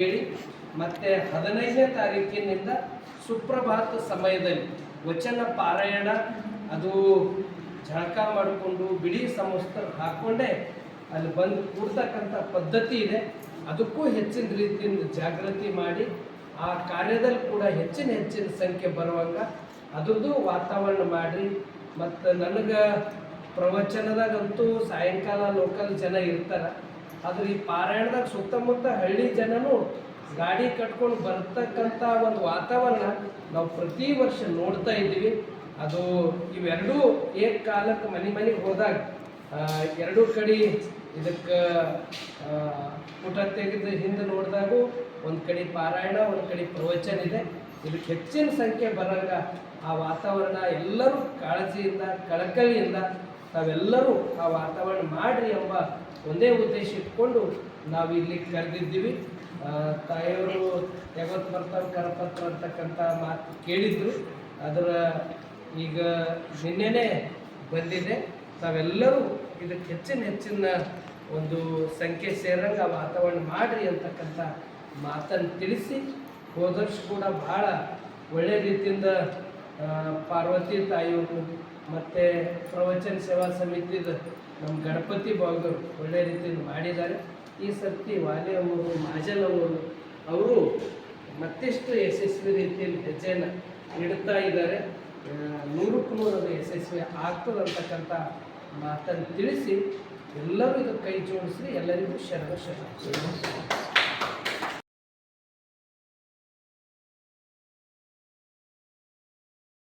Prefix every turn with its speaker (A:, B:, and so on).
A: ಹೇಳಿ. ಮತ್ತೆ ಹದಿನೈದನೇ ತಾರೀಕಿನಿಂದ ಸುಪ್ರಭಾತ ಸಮಯದಲ್ಲಿ ವಚನ ಪಾರಾಯಣ, ಅದು ಜಳಕ ಮಾಡಿಕೊಂಡು ಬಿಳಿ ಸಮಸ್ತ ಹಾಕೊಂಡೆ, ಅಲ್ಲಿ ಬಂದು ಕೂಡ್ತಕ್ಕಂಥ ಪದ್ಧತಿ ಇದೆ. ಅದಕ್ಕೂ ಹೆಚ್ಚಿನ ರೀತಿಯಿಂದ ಜಾಗೃತಿ ಮಾಡಿ, ಆ ಕಾರ್ಯದಲ್ಲಿ ಕೂಡ ಹೆಚ್ಚಿನ ಹೆಚ್ಚಿನ ಸಂಖ್ಯೆ ಬರುವಂಗ ಅದ್ರದ್ದು ವಾತಾವರಣ ಮಾಡಿ ಮತ್ತು ನನಗೆ ಪ್ರವಚನದಾಗಂತೂ ಸಾಯಂಕಾಲ ಲೋಕಲ್ ಜನ ಇರ್ತಾರೆ. ಆದ್ರೆ ಈ ಪಾರಾಯಣದಾಗ ಸುತ್ತಮುತ್ತ ಹಳ್ಳಿ ಜನನು ಗಾಡಿ ಕಟ್ಕೊಂಡು ಬರ್ತಕ್ಕಂಥ ಒಂದು ವಾತಾವರಣ ನಾವು ಪ್ರತಿ ವರ್ಷ ನೋಡ್ತಾ ಇದ್ದೀವಿ. ಅದು ಇವೆರಡೂ ಏಕ ಕಾಲಕ್ಕೆ ಮನೆ ಮನೆಗೆ ಹೋದಾಗ ಎರಡೂ ಕಡೆ ಇದಕ್ಕೆ ಪುಟ ತೆಗೆದ ಹಿಂದೆ ನೋಡಿದಾಗೂ ಒಂದು ಕಡೆ ಪಾರಾಯಣ, ಒಂದು ಕಡೆ ಪ್ರವಚನ ಇದೆ. ಇದಕ್ಕೆ ಹೆಚ್ಚಿನ ಸಂಖ್ಯೆ ಬರಂಗ ಆ ವಾತಾವರಣ ಎಲ್ಲರೂ ಕಾಳಜಿಯಿಂದ, ಕಳಕಳಿಯಿಂದ ತಾವೆಲ್ಲರೂ ಆ ವಾತಾವರಣ ಮಾಡಿರಿ ಎಂಬ ಒಂದೇ ಉದ್ದೇಶ ಇಟ್ಕೊಂಡು ನಾವು ಇಲ್ಲಿ ಕರೆದಿದ್ದೀವಿ. ತಾಯಿಯವರು ಯಾವತ್ತು ಬರ್ತಾರೆ, ಕರಪತ್ರ ಅಂತಕ್ಕಂಥ ಮಾತು ಕೇಳಿದ್ರು. ಅದರ ಈಗ ನಿನ್ನೆನೇ ಬಂದಿದೆ. ತಾವೆಲ್ಲರೂ ಇದಕ್ಕೆ ಹೆಚ್ಚಿನ ಹೆಚ್ಚಿನ ಒಂದು ಸಂಖ್ಯೆ ಸೇರಂಗೆ ಆ ವಾತಾವರಣ ಮಾಡಿರಿ ಅಂತಕ್ಕಂಥ ಮಾತನ್ನು ತಿಳಿಸಿ ಹೋದಷ್ಟು ಕೂಡ ಭಾಳ ಒಳ್ಳೆ ರೀತಿಯಿಂದ ಪಾರ್ವತಿ ತಾಯಿಯವರು ಮತ್ತು ಪ್ರವಚನ ಸೇವಾ ಸಮಿತಿದ ನಮ್ಮ ಗಣಪತಿ ಬಾಗರು ಒಳ್ಳೆ ರೀತಿಯಲ್ಲಿ ಮಾಡಿದ್ದಾರೆ. ಈ ಸರ್ತಿ ವಾಲೆ ಅವರು ಮಾಜಲ್ ಅವರು ಅವರು ಮತ್ತಿಷ್ಟು ಯಶಸ್ವಿ ರೀತಿಯಲ್ಲಿ ಹೆಜ್ಜೆಯನ್ನು ಇಡ್ತಾ ಇದ್ದಾರೆ. ನೂರಕ್ಕೂ ನೂರು ಅದು ಯಶಸ್ವಿ ಆಗ್ತದಂತಕ್ಕಂಥ ಮಾತನ್ನು ತಿಳಿಸಿ ಎಲ್ಲರೂ ಇದಕ್ಕೆ ಕೈ ಜೋಡಿಸಿ ಎಲ್ಲರಿಗೂ ಶರಣ ಶರಣ.